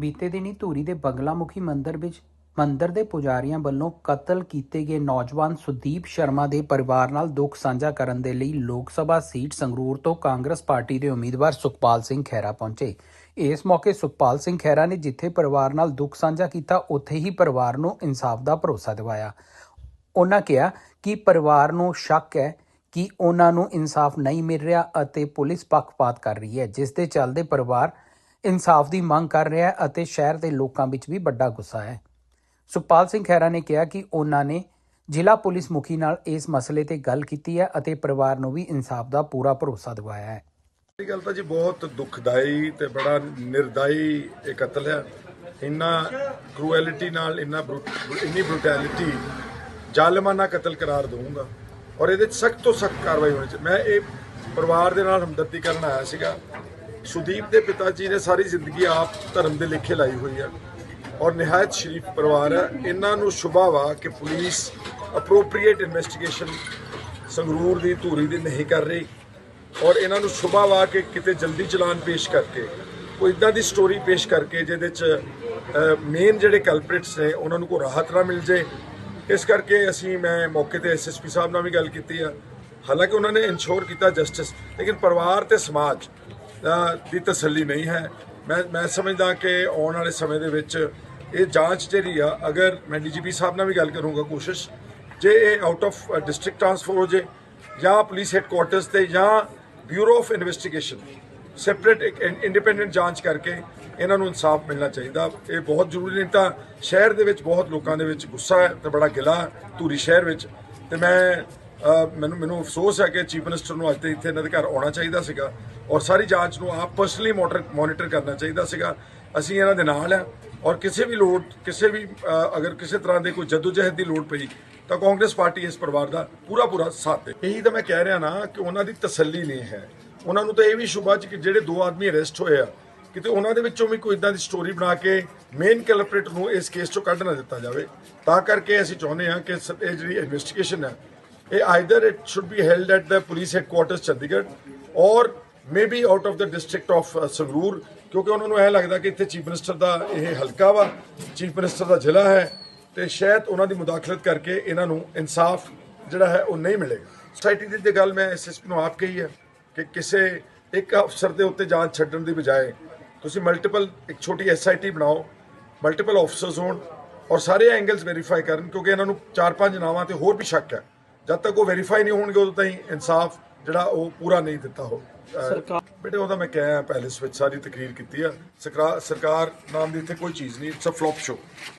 ਬੀਤੇ ਦਿਨੀ ਧੂਰੀ ਦੇ ਬੰਗਲਾਮੁਖੀ ਮੰਦਿਰ ਵਿੱਚ ਮੰਦਿਰ ਦੇ ਪੁਜਾਰੀਆਂ ਵੱਲੋਂ ਕਤਲ ਕੀਤੇ ਗਏ ਨੌਜਵਾਨ ਸੁਦੀਪ ਸ਼ਰਮਾ ਦੇ ਪਰਿਵਾਰ ਨਾਲ ਦੁੱਖ ਸਾਂਝਾ ਕਰਨ ਦੇ ਲਈ ਲੋਕ ਸਭਾ ਸੀਟ ਸੰਗਰੂਰ ਤੋਂ ਕਾਂਗਰਸ ਪਾਰਟੀ ਦੇ ਉਮੀਦਵਾਰ ਸੁਖਪਾਲ ਸਿੰਘ ਖਹਿਰਾ ਪਹੁੰਚੇ। ਇਸ ਮੌਕੇ ਸੁਖਪਾਲ ਸਿੰਘ ਖਹਿਰਾ ਨੇ ਜਿੱਥੇ ਪਰਿਵਾਰ ਨਾਲ ਦੁੱਖ ਸਾਂਝਾ ਕੀਤਾ, ਉੱਥੇ ਹੀ ਪਰਿਵਾਰ ਨੂੰ ਇਨਸਾਫ ਦਾ ਭਰੋਸਾ ਦਿਵਾਇਆ। ਉਹਨਾਂ ਕਿਹਾ ਕਿ ਪਰਿਵਾਰ ਨੂੰ ਸ਼ੱਕ ਹੈ ਕਿ ਉਹਨਾਂ ਨੂੰ ਇਨਸਾਫ ਨਹੀਂ ਮਿਲ ਰਿਹਾ ਅਤੇ ਪੁਲਿਸ ਪੱਖਪਾਤ ਕਰ ਰਹੀ ਹੈ, ਜਿਸ ਦੇ ਚੱਲਦੇ ਪਰਿਵਾਰ ਇਨਸਾਫ ਦੀ ਮੰਗ ਕਰ ਰਿਹਾ ਹੈ ਅਤੇ ਸ਼ਹਿਰ ਦੇ ਲੋਕਾਂ ਵਿੱਚ ਵੀ ਵੱਡਾ ਗੁੱਸਾ ਹੈ। ਸੁਖਪਾਲ ਸਿੰਘ ਖਹਿਰਾ ਨੇ ਕਿਹਾ ਕਿ ਉਹਨਾਂ ਨੇ ਜ਼ਿਲ੍ਹਾ ਪੁਲਿਸ ਮੁਖੀ ਨਾਲ ਇਸ ਮਸਲੇ ਤੇ ਗੱਲ ਕੀਤੀ ਹੈ ਅਤੇ ਪਰਿਵਾਰ ਨੂੰ ਵੀ ਇਨਸਾਫ ਦਾ ਪੂਰਾ ਭਰੋਸਾ ਦਿਵਾਇਆ ਹੈ। ਇਹ ਗੱਲ ਤਾਂ ਜੀ ਬਹੁਤ ਦੁਖਦਾਈ ਤੇ ਬੜਾ ਨਿਰਦਾਈ ਇਹ ਕਤਲ ਹੈ। ਇੰਨਾ ਕਰੂਐਲਿਟੀ ਨਾਲ, ਇੰਨਾ ਇੰਨੀ ਬਰੂਟੈਲਿਟੀ ਜ਼ਾਲਮਾਨਾ ਕਤਲ ਕਰਾਰ ਦਊਂਗਾ ਔਰ ਇਹਦੇ 'ਚ ਸਖਤ ਤੋਂ ਸਖਤ ਕਾਰਵਾਈ ਹੋਣੀ ਚਾਹੀਦੀ ਮੈਂ ਇਹ ਪਰਿਵਾਰ ਦੇ ਨਾਲ ਹਮਦਰਦੀ ਕਰਨ ਆਇਆ ਸੀਗਾ। ਸੁਦੀਪ ਦੇ ਪਿਤਾ ਜੀ ਨੇ ਸਾਰੀ ਜ਼ਿੰਦਗੀ ਆਪ ਧਰਮ ਦੇ ਲੇਖੇ ਲਾਈ ਹੋਈ ਹੈ ਔਰ ਨਿਹਾਇਤ ਸ਼ਰੀਫ ਪਰਿਵਾਰ ਹੈ ਇਹਨਾਂ ਨੂੰ ਸ਼ੁਭਾ ਵਾ ਕਿ ਪੁਲਿਸ ਅਪਰੋਪਰੀਏਟ ਇਨਵੈਸਟੀਗੇਸ਼ਨ ਸੰਗਰੂਰ ਦੀ ਧੂਰੀ ਦੀ ਨਹੀਂ ਕਰ ਰਹੀ। ਔਰ ਇਹਨਾਂ ਨੂੰ ਸ਼ੁਭਾ ਵਾ ਕੇ ਕਿਤੇ ਜਲਦੀ ਚਲਾਨ ਪੇਸ਼ ਕਰਕੇ, ਕੋਈ ਇਦਾਂ ਦੀ ਸਟੋਰੀ ਪੇਸ਼ ਕਰਕੇ ਜਿਹਦੇ ਚ ਮੇਨ ਜਿਹੜੇ ਕਲਪ੍ਰਿਟਸ ਨੇ, ਉਹਨਾਂ ਨੂੰ ਕੋਈ ਰਾਹਤ ਨਾ ਮਿਲ ਜੇ। ਇਸ ਕਰਕੇ ਅਸੀਂ ਮੈਂ ਮੌਕੇ ਤੇ ਐਸਐਸਪੀ ਸਾਹਿਬ ਨਾਲ ਵੀ ਗੱਲ ਕੀਤੀ ਆ। ਹਾਲਾਂਕਿ ਉਹਨਾਂ ਨੇ ਇਨਸ਼ੋਰ ਕੀਤਾ ਜਸਟਿਸ ਲੇਕਿਨ ਪਰਿਵਾਰ ਤੇ ਸਮਾਜ ਦੀ ਤਸੱਲੀ ਨਹੀਂ ਹੈ। ਮੈਂ ਮੈਂ ਸਮਝਦਾ ਕਿ ਆਉਣ ਵਾਲੇ ਸਮੇਂ ਦੇ ਵਿੱਚ ਇਹ ਜਾਂਚ ਜਿਹੜੀ ਆ, ਅਗਰ ਮੈਂ ਡੀਜੀਪੀ ਸਾਹਿਬ ਨਾਲ ਵੀ ਗੱਲ ਕਰੂੰਗਾ ਕੋਸ਼ਿਸ਼, ਜੇ ਇਹ ਆਊਟ ਆਫ ਡਿਸਟ੍ਰਿਕਟ ਟ੍ਰਾਂਸਫਰ ਹੋ ਜੇ, ਜਾਂ ਪੁਲਿਸ ਹੈੱਡਕੁਆਰਟਰਸ ਤੇ ਜਾਂ ਬਿਊਰੋ ਆਫ ਇਨਵੈਸਟੀਗੇਸ਼ਨ ਸੈਪਰੇਟ ਇੱਕ ਇੰਡੀਪੈਂਡੈਂਟ ਜਾਂਚ ਕਰਕੇ ਇਹਨਾਂ ਨੂੰ ਇਨਸਾਫ ਮਿਲਣਾ ਚਾਹੀਦਾ। ਇਹ ਬਹੁਤ ਜ਼ਰੂਰੀ ਨਹੀਂ ਤਾਂ ਸ਼ਹਿਰ ਦੇ ਵਿੱਚ ਬਹੁਤ ਲੋਕਾਂ ਦੇ ਵਿੱਚ ਗੁੱਸਾ ਹੈ, ਤੇ ਬੜਾ ਗਿਲਾ ਧੂਰੀ ਸ਼ਹਿਰ ਵਿੱਚ। ਤੇ ਮੈਂ ਮੈਨੂੰ ਮੈਨੂੰ ਅਫਸੋਸ ਹੈ ਕਿ ਚੀਫ ਮਿਨਿਸਟਰ ਨੂੰ ਅੱਜ ਤੇ ਇੱਥੇ ਇਹਨਾਂ ਦੇ ਘਰ ਆਉਣਾ ਚਾਹੀਦਾ ਸੀਗਾ ਔਰ ਸਾਰੀ ਜਾਂਚ ਨੂੰ ਆਪ ਪਰਸਨਲੀ ਮੋਨੀਟਰ ਕਰਨਾ ਚਾਹੀਦਾ ਸੀਗਾ। ਅਸੀਂ ਇਹਨਾਂ ਦੇ ਨਾਲ ਹੈ ਔਰ ਕਿਸੇ ਵੀ ਲੋੜ ਕਿਸੇ ਵੀ ਅਗਰ ਕਿਸੇ ਤਰ੍ਹਾਂ ਦੇ ਕੋਈ ਜਦੋਜਹਿਦ ਦੀ ਲੋੜ ਪਈ ਤਾਂ ਕਾਂਗਰਸ ਪਾਰਟੀ ਇਸ ਪਰਿਵਾਰ ਦਾ ਪੂਰਾ ਪੂਰਾ ਸਾਥ ਦੇ ਇਹੀ ਤਾਂ ਮੈਂ ਕਹਿ ਰਿਹਾ ਨਾ ਕਿ ਉਹਨਾਂ ਦੀ ਤਸੱਲੀ ਨਹੀਂ ਹੈ। ਉਹਨਾਂ ਨੂੰ ਤਾਂ ਇਹ ਵੀ ਸ਼ੁਭਾ ਚ ਕਿ ਜਿਹੜੇ ਦੋ ਆਦਮੀ ਅਰੈਸਟ ਹੋਏ ਆ, ਕਿਤੇ ਉਹਨਾਂ ਦੇ ਵਿੱਚੋਂ ਵੀ ਕੋਈ ਇਦਾਂ ਦੀ ਸਟੋਰੀ ਬਣਾ ਕੇ ਮੇਨ ਕਲਪਰੇਟ ਨੂੰ ਇਸ ਕੇਸ ਚੋਂ ਕੱਢ ਨਾ ਦਿੱਤਾ ਜਾਵੇ। ਤਾਂ ਕਰਕੇ ਅਸੀਂ ਚਾਹੁੰਦੇ ਹਾਂ ਕਿ ਸ- ਇਹ ਜਿਹੜੀ ਇਨਵੈਸਟੀਗੇਸ਼ਨ ਹੈ ਇਹ either it should be held at the police headquarters Chandigarh or maybe out of the district of Sangrur ਕਿਉਂਕਿ ਉਹਨਾਂ ਨੂੰ ਇਹ ਲੱਗਦਾ ਕਿ ਇੱਥੇ ਚੀਫ ਮਿਨਿਸਟਰ ਦਾ ਇਹ ਹਲਕਾ ਵਾ ਚੀਫ ਮਿਨਿਸਟਰ ਦਾ ਜ਼ਿਲ੍ਹਾ ਹੈ ਤੇ ਸ਼ਾਇਦ ਉਹਨਾਂ ਦੀ ਮੁਦਾਖਲਤ ਕਰਕੇ ਇਹਨਾਂ ਨੂੰ ਇਨਸਾਫ ਜਿਹੜਾ ਹੈ ਉਹ ਨਹੀਂ ਮਿਲੇਗਾ ਸੋਸਾਇਟੀ ਦੀ ਤੇ ਗੱਲ ਮੈਂ ਐਸਐਸਪੀ ਨੂੰ ਆਪ ਕਹੀ ਹੈ ਕਿ ਕਿਸੇ ਇੱਕ ਅਫਸਰ ਦੇ ਉੱਤੇ ਜਾਂਚ ਛੱਡਣ ਦੀ ਬਜਾਏ ਤੁਸੀਂ ਮਲਟੀਪਲ ਇੱਕ ਛੋਟੀ ਐਸਆਈਟੀ ਬਣਾਓ ਮਲਟੀਪਲ ਆਫਸਰਸ ਹੋਣ ਔਰ ਸਾਰੇ ਐਂਗਲਸ ਵੈਰੀਫਾਈ ਕਰਨ ਕਿਉਂਕਿ ਇਹਨਾਂ ਨੂੰ ਚਾਰ ਪੰਜ ਨਾਵਾਂ ਤੇ ਹੋਰ ਵੀ ਸ਼ੱਕ ਹੈ ਜਦ ਤੱਕ ਉਹ ਵੈਰੀਫਾਈ ਨਹੀਂ ਹੋਣਗੇ ਉਦੋਂ ਤਾਈਂ ਇਨਸਾਫ ਜਿਹੜਾ ਉਹ ਪੂਰਾ ਨਹੀਂ ਦਿੱਤਾ ਹੋ ਸਰਕਾਰ ਬੇਟੇ ਉਹਦਾ ਮੈਂ ਕਿਹਾ ਪੈਲੇਸ ਵਿੱਚ ਸਾਰੀ ਤਕਰੀਰ ਕੀਤੀ ਆ। ਸਰਕਾਰ ਸਰਕਾਰ ਨਾਮ ਦੀ ਇੱਥੇ ਕੋਈ ਚੀਜ਼ ਨਹੀਂ ਇਟਸ ਅ ਫਲॉप ਸ਼ੋ